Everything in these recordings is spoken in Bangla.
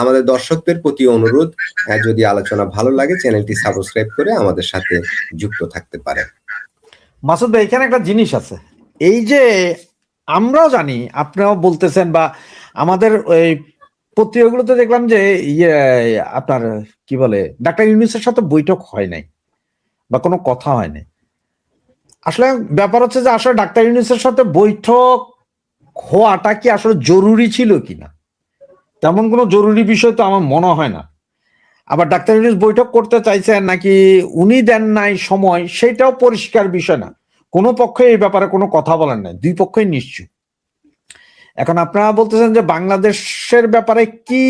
আমাদের দর্শকদের প্রতি অনুরোধ যদি আলোচনা ভালো লাগে, চ্যানেলটি সাবস্ক্রাইব করে আমাদের সাথে যুক্ত থাকতে পারে মাসুদ ভাই, এখানে একটা জিনিস আছে। এই যে আমরাও জানি আপনিও বলতেছেন বা আমাদের ওই পত্রিকাগুলোতে দেখলাম যে ইয়ে আপনার কি বলে, ডাক্তার ইউনুসের সাথে বৈঠক হয় নাই বা কোনো কথা হয় নাই। আসলে ব্যাপার হচ্ছে যে আসলে ডাক্তার ইউনুসের সাথে বৈঠক হওয়াটা কি আসলে জরুরি ছিল কিনা? তেমন কোনো জরুরি বিষয় তো আমার মনে হয় না। আবার ডাক্তার ইউনুস বৈঠক করতে চাইছেন নাকি উনি দেন নাই সময়, সেটাও পরিষ্কার বিষয় না। কোনো পক্ষে এই ব্যাপারে কোনো কথা বলেন নাই, দুই পক্ষই নিশ্চয় এখন আপনারা বলতেছেন যে বাংলাদেশের ব্যাপারে কি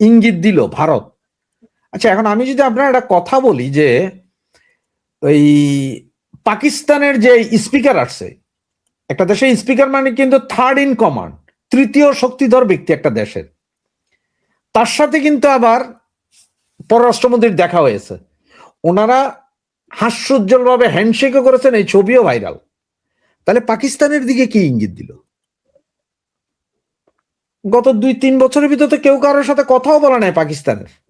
ইঙ্গিত দিল ভারত? আচ্ছা এখন আমি যদি আপনার একটা কথা বলি যে ওই পাকিস্তানের যে স্পিকার আসছে, একটা দেশের স্পিকার মানে কিন্তু থার্ড ইন কমান্ড তৃতীয় শক্তিধর ব্যক্তি একটা দেশের। তার সাথে কিন্তু আবার পররাষ্ট্রমন্ত্রীর দেখা হয়েছে। ওনারা হাস্যোজ্জ্বলভাবে হ্যান্ডশেকও করেছেন, এই ছবিও ভাইরাল। তাহলে পাকিস্তানের দিকে কি ইঙ্গিত দিল? গত দুই তিন বছরের ভিতরে কেউ কারোর সাথে কথাও বলা নাই পাকিস্তানের।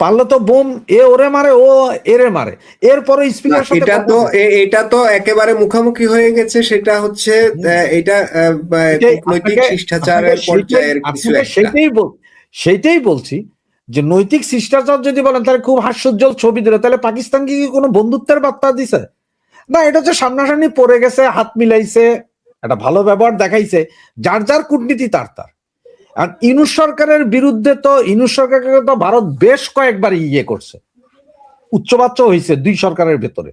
পারলে তো বোম এ ওরে মারে ও এরে মারে। এরপরে স্পিকার এটা তো এটা তো একেবারে মুখামুখি হয়ে গেছে সেটা হচ্ছে এটা সেটাই- শিষ্টাচারের পর্যায়ের কিছু সেটাই সেটাই বলছি যে নৈতিক শিষ্টাচার যদি বলেন তাহলে খুব হাস্যোজ্জ্বল ছবি দিল। তাহলে পাকিস্তান কি কোনো বন্ধুত্বের বার্তা দিছে? না এটা হচ্ছে সামনাসামনি পড়ে গেছে হাত মিলাইছে একটা ভালো ব্যবহার দেখাইছে যার যার কূটনীতি তার তার। আর ইনুস সরকারের বিরুদ্ধে তো ইনুস সরকারকে তো ভারত বেশ কয়েকবার ইয়ে করছে। উচ্চবাচ্য হয়েছে দুই সরকারের ভেতরে।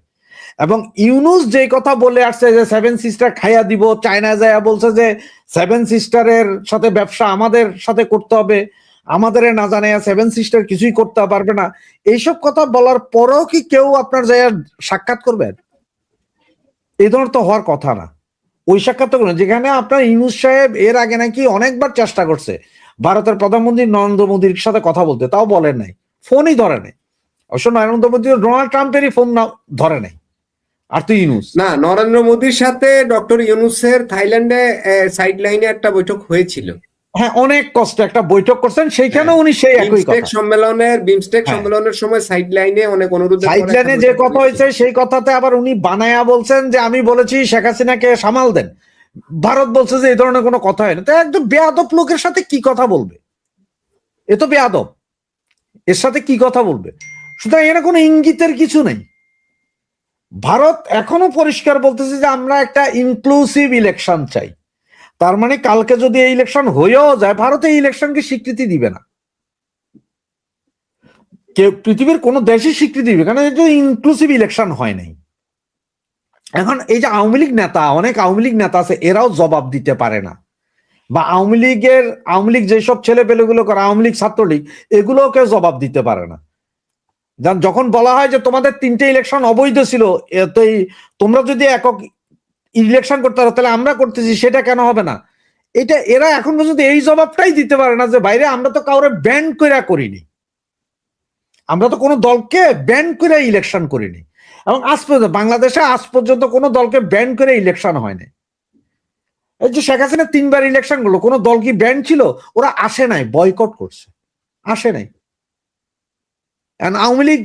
এবং ইউনুস যে কথা বলে আসছে যে সেভেন সিস্টার খাইয়া দিব, চায়না যায় বলছে যে সেভেন সিস্টারের সাথে ব্যবসা আমাদের সাথে করতে হবে। আমাদের না জানে সেভেন সিস্টার কিছুই করতে পারবে না। এইসব কথা বলার পরেও কি কেউ আপনার যায় সাক্ষাৎ করবেন? এই ধরনের তো হওয়ার কথা না। ওই সাক্ষাৎ তো যেখানে আপনার ইউনুস সাহেব এর আগে নাকি অনেকবার চেষ্টা করছে ভারতের প্রধানমন্ত্রী নরেন্দ্র মোদীর সাথে কথা বলতে, তাও বলেন নাই, ফোনই ধরে নাই। অবশ্য নরেন্দ্র মোদী ডোনাল্ড ট্রাম্পেরই ফোন না, ধরে নাই। আর তুই ইউনুস? না, নরেন্দ্র মোদীর সাথে ডক্টর ইউনুসের থাইল্যান্ডে সাইডলাইনে একটা বৈঠক হয়েছিল। হ্যাঁ অনেক কষ্ট একটা বৈঠক করছেন সেইখানে উনি সেই একই কথা। সম্মেলনের বিমস্টেক হ্যাঁ। সম্মেলনের সময় সাইড লাইনে অনেক অনুরোধ সাইডলাইনে যে কথা হয়েছে সেই কথাতে আবার উনি বানায়া বলছেন যে আমি বলেছি শেখ হাসিনাকে সামাল দেন। ভারত বলছে যে এই ধরনের কোনো কথা হয় না। তো একদম বেয়াদব লোকের সাথে কি কথা বলবে? এ তো বেয়াদব। এর সাথে কি কথা বলবে? সুতরাং এর কোনো ইঙ্গিতের কিছু নেই। ভারত এখনও পরিষ্কার বলতেছে যে আমরা একটা ইনক্লুসিভ ইলেকশন চাই। তার মানে কালকে যদি এই ইলেকশন হয়েও যায়, ভারত এই ইলেকশনকে স্বীকৃতি দিবে না। কেউ পৃথিবীর কোন দেশই স্বীকৃতি দিবে কারণ এটা ইনক্লুসিভ ইলেকশন হয় নাই। এখন এই যে আওয়ামী লীগ নেতা, অনেক আওয়ামী লীগ নেতা আছে, এরাও জবাব দিতে পারে না। বা আওয়ামী লীগের, আওয়ামী লীগ যেসব ছেলে পেলেগুলো করে, আওয়ামী লীগ ছাত্রলীগ এগুলোকে জবাব দিতে পারে না। যখন বলা হয় যে তোমাদের তিনটে ইলেকশন অবৈধ ছিল তোমরা যদি একক ইলেকশন করতে পারো, তাহলে আমরা করতেছি, সেটা কেন হবে না? এটা, এরা এখন পর্যন্ত এই জবাবটাই দিতে পারে না যে, বাইরে আমরা তো কাউরে ব্যান করে করিনি। আমরা তো কোনো দলকে ব্যান করে ইলেকশন করিনি। এবং আজ পর্যন্ত, বাংলাদেশে আজ পর্যন্ত কোনো দলকে ব্যান করে ইলেকশন হয়নি এই যে শেখ হাসিনা তিনবার ইলেকশন করল, কোনো দল কি ব্যান ছিল? ওরা আসে নাই বয়কট করছে। আসে নাই। আওয়ামী লীগ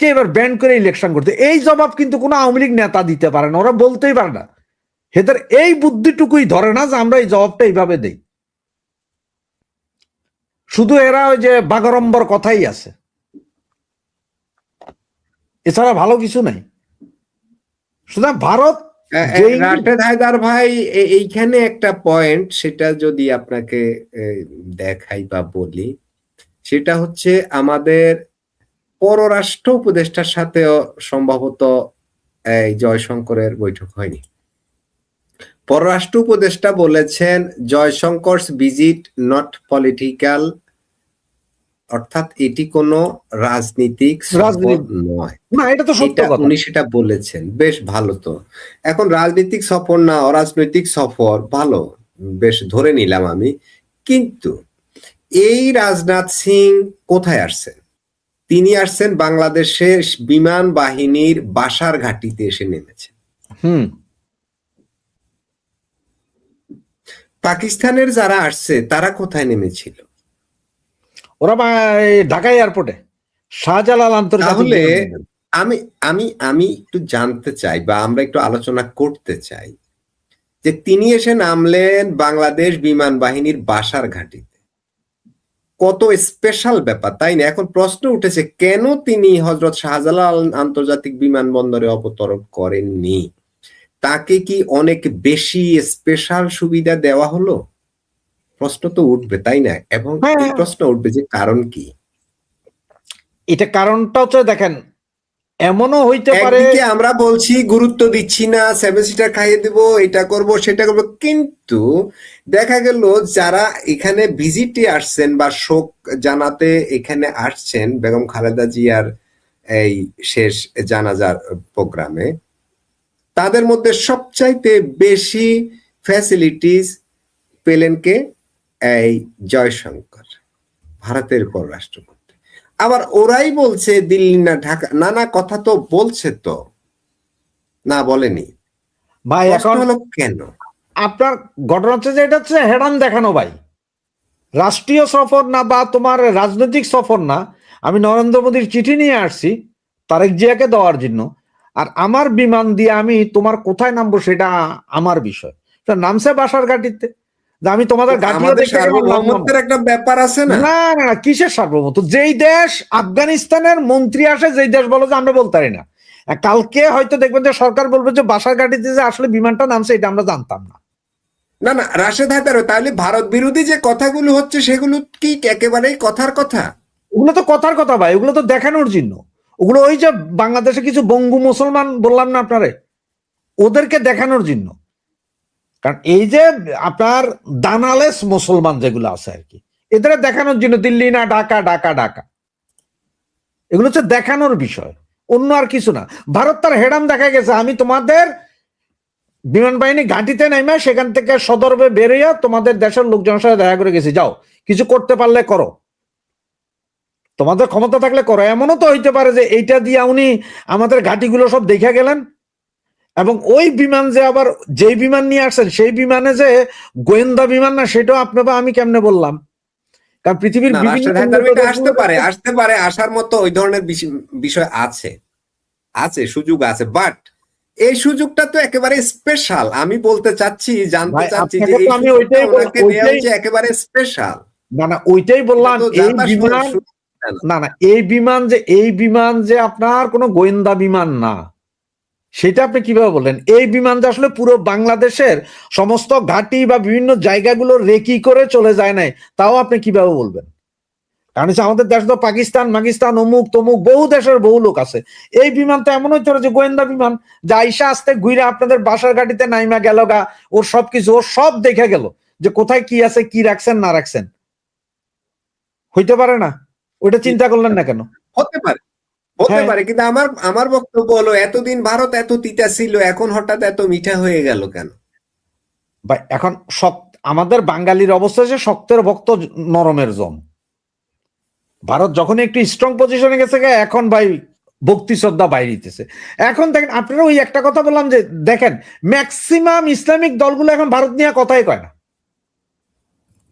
কে এবার ব্যান করে ইলেকশন করতে? এই জবাব কিন্তু কোনো আওয়ামী লীগ নেতা দিতে পারে না ওরা বলতেই পারে না। এদের এই বুদ্ধিটুকুই ধরে না যে আমরা এই জবাবটা এইভাবে দেই। শুধু এরা ওই যে বাগরম্বর কথাই আছে। এছাড়া ভালো কিছু নাই। সুতরাং ভারত রাশেদ হায়দার ভাই এইখানে একটা পয়েন্ট সেটা যদি আপনাকে দেখাই বা বলি সেটা হচ্ছে আমাদের পররাষ্ট্র উপদেষ্টার সাথেও সম্ভবত এই জয়শঙ্করের বৈঠক হয়নি। পররাষ্ট্র উপদেষ্টা বলেছেন জয়শঙ্করস ভিজিট নট পলিটিক্যাল অর্থাৎ এটি কোনো রাজনীতিক নয়। না এটা তো সত্য কথা। উনি সেটা বলেছেন। বেশ ভালো তো। এখন রাজনৈতিক সফর না অরাজনৈতিক সফর ভালো বেশ ধরে নিলাম আমি। কিন্তু এই রাজনাথ সিং কোথায় আসছেন? তিনি আসছেন বাংলাদেশের বিমান বাহিনীর বাসার ঘাটিতে এসে নেমেছেন। হুম। পাকিস্তানের যারা আসছে তারা কোথায় নেমেছিল? ওরা ঢাকা এয়ারপোর্টে। শাহজালাল আন্তর্জাতিক তাহলে আমি আমি আমি একটু জানতে চাই বা আমরা একটু আলোচনা করতে চাই যে তিনি এসে নামলেন বাংলাদেশ বিমান বাহিনীর বাসার ঘাটিতে। কত স্পেশাল ব্যাপার তাই না? এখন প্রশ্ন উঠেছে কেন তিনি হজরত শাহজালাল আন্তর্জাতিক বিমানবন্দরে অবতরণ করেননি? তাকে কি অনেক বেশি স্পেশাল সুবিধা দেওয়া হলো? প্রশ্ন তো উঠবে তাই না? এবং হ্যাঁ। এই প্রশ্ন উঠবে যে কারণ কি? এটা কারণটা হচ্ছে দেখেন এমনও হইতে পারে আমরা বলছি গুরুত্ব দিচ্ছি না সেভেন সিটার খাইয়ে দেব, এটা করব, সেটা করব, কিন্তু দেখা গেল যারা এখানে ভিজিটে আসছেন বা শোক জানাতে এখানে আসছেন, বেগম খালেদা জিয়ার এই শেষ জানাজার প্রোগ্রামে, তাদের মধ্যে সবচাইতে বেশি ফ্যাসিলিটিস পেলেন কে? এই জয়শঙ্কর, ভারতের পররাষ্ট্রমন্ত্রী। আবার ওরাই বলছে দিল্লি না ঢাকা না না কথা তো বলছে তো। না বলেনি। ভাই এখন হলো কেন? আপনার ঘটনা হচ্ছে যে এটা হচ্ছে হেরান দেখানো ভাই। রাষ্ট্রীয় সফর না বা তোমার রাজনৈতিক সফর না আমি নরেন্দ্র মোদীর চিঠি নিয়ে আসছি তারেক জিয়াকে দেওয়ার জন্য। আর আমার বিমান দিয়ে আমি তোমার কোথায় নামবো সেটা আমার বিষয়। নামছে বাসার ঘাটিতে আমি তোমাদের। সার্বভৌমত্বের একটা ব্যাপার আছে না? না না কিসের সার্বভৌমত্ব? যেই দেশ আফগানিস্তানের মন্ত্রী আসে যেই দেশ বলে যে আমরা বলতে পারি না। কালকে হয়তো দেখবেন যে সরকার বলবে যে বাসার ঘাটিতে যে আসলে বিমানটা নামছে এটা আমরা জানতাম না। না না রাশেদ হায়দার তাহলে ভারত বিরোধী যে কথাগুলো হচ্ছে সেগুলো কি একেবারেই কথার কথা? ওগুলো তো কথার কথা ভাই ওগুলো তো দেখানোর জন্য। ওগুলো ওই যে বাংলাদেশে কিছু বঙ্গু মুসলমান বললাম না আপনারে? ওদেরকে দেখানোর জন্য। কারণ এই যে আপনার দানালেস মুসলমান যেগুলো আছে আর কি, এদের দেখানোর জন্য দিল্লি না, ঢাকা ঢাকা ঢাকা। এগুলো হচ্ছে দেখানোর বিষয়, অন্য আর কিছু না। ভারত তার হেডাম দেখা গেছে, আমি তোমাদের বিমান বাহিনী ঘাঁটিতে নেমে সেখান থেকে সদর্বে বেরোয়া তোমাদের দেশের লোকজনের সাথে দেখা করে গেছি। যাও, কিছু করতে পারলে করো। তোমাদের ক্ষমতা থাকলে করো। এমনও তো হইতে পারে যে এইটা দিয়ে উনি আমাদের ঘাটিগুলো সব দেখে গেলেন। এবং ওই বিমান যে আবার যেই বিমান নিয়ে আসছেন সেই বিমানে যে গোয়েন্দা বিমান না সেটাও আপনি বা আমি কেমনে বললাম? কারণ পৃথিবীর আসতে পারে আসতে পারে আসার মতো ওই ধরনের বিষয় আছে। আছে সুযোগ আছে বাট এই সুযোগটা তো একেবারে স্পেশাল আমি বলতে চাচ্ছি জানতে চাচ্ছি যে আমি ওইটাই একেবারে স্পেশাল না না ওইটাই বললাম এই বিমান না না এই বিমান যে এই বিমান যে আপনার কোনো গোয়েন্দা বিমান না। সেটা আপনি কীভাবে বললেন? এই বিমান যে আসলে পুরো বাংলাদেশের সমস্ত ঘাটি বা বিভিন্ন জায়গাগুলো রেকি করে চলে যায় নাই, তাও আপনি কীভাবে বলবেন? কারণ আমাদের দেশ তো পাকিস্তান পাকিস্তান অমুক, তমুক, বহু দেশের বহু লোক আছে। এই বিমান তো এমন হচ্ছে যে গোয়েন্দা বিমান, যা আইসা আসতে ঘুরে আপনাদের বাসার ঘাটিতে নাইমা গেল গা, ওর সবকিছু, ওর সব দেখে গেল যে কোথায় কি আছে, কি রাখছেন, না রাখছেন। হইতে পারে না? ওইটা চিন্তা করলেন না কেন? হতে পারে। হতে হ্যাঁ। পারে কিন্তু আমার আমার বক্তব্য হলো এতদিন ভারত এত তিতা ছিল এখন হঠাৎ এত মিঠা হয়ে গেল কেন? এখন শক্ত আমাদের বাঙালির অবস্থা হচ্ছে শক্তের ভক্ত নরমের জম। ভারত যখন একটু স্ট্রং পজিশনে গেছে এখন ভাই ভক্তি শ্রদ্ধা বাইরিতেছে এখন দেখেন আপনারা ওই একটা কথা বললাম যে দেখেন ম্যাক্সিমাম ইসলামিক দলগুলো এখন ভারত নিয়ে কথাই কয় না।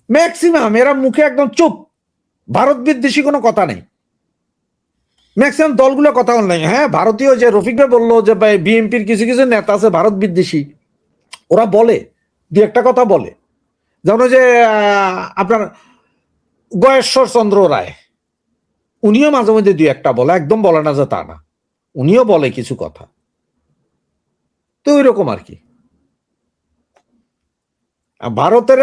ম্যাক্সিমাম এরা মুখে একদম চুপ। ভারত বিদ্বেষী কোনো কথা নেই। ম্যাক্সিমাম দলগুলো কথা নাই। হ্যাঁ ভারতীয় যে রফিক ভাই বলল যে ভাই বিএনপির কিছু কিছু নেতা আছে, ভারত বিদ্বেষী। ওরা বলে দু একটা কথা বলে। যেমন যে আপনার গয়েশ্বর চন্দ্র রায়, উনিও মাঝে মধ্যে দু একটা বলে, একদম বলে না যে তা না। উনিও বলে কিছু কথা। তো ওই রকম আর কি। ভারতের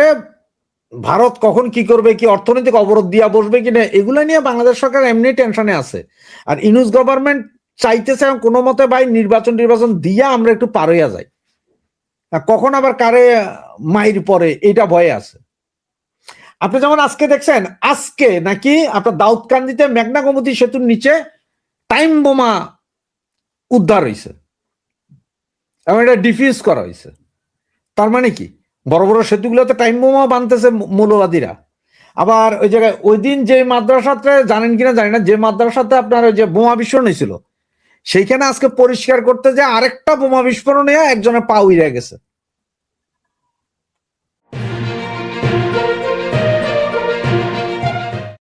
ভারত কখন কি করবে, কি অর্থনৈতিক অবরোধ দিয়া বসবে কিনা এগুলো নিয়ে বাংলাদেশ সরকার এমনি টেনশনে আছে। আর ইনুস গভর্নমেন্ট চাইতেছে কোনো মতে ভাই নির্বাচন নির্বাচন দিয়া আমরা একটু পার হইয়া যাই। কখন আবার কারে মাইর পরে এটা ভয়ে আছে। আপনি যেমন আজকে দেখছেন, আজকে নাকি আপনার দাউদকান্দিতে মেঘনা গোমতী সেতুর নিচে টাইম বোমা উদ্ধার হয়েছে এবং এটা ডিফিউজ করা হয়েছে তার মানে কি? বড় বড় সেতুগুলোতে টাইম বোমা বানতেছে মৌলবাদীরা। আবার ওই জায়গায় ওই দিন যে মাদ্রাসাতে জানেন কিনা জানি না, যে মাদ্রাসাতে আপনার ওই যে বোমা বিস্ফোরণ হয়েছিল, সেইখানে আজকে পরিষ্কার করতে যে আরেকটা বোমা বিস্ফোরণে একজনের পা উইরে গেছে।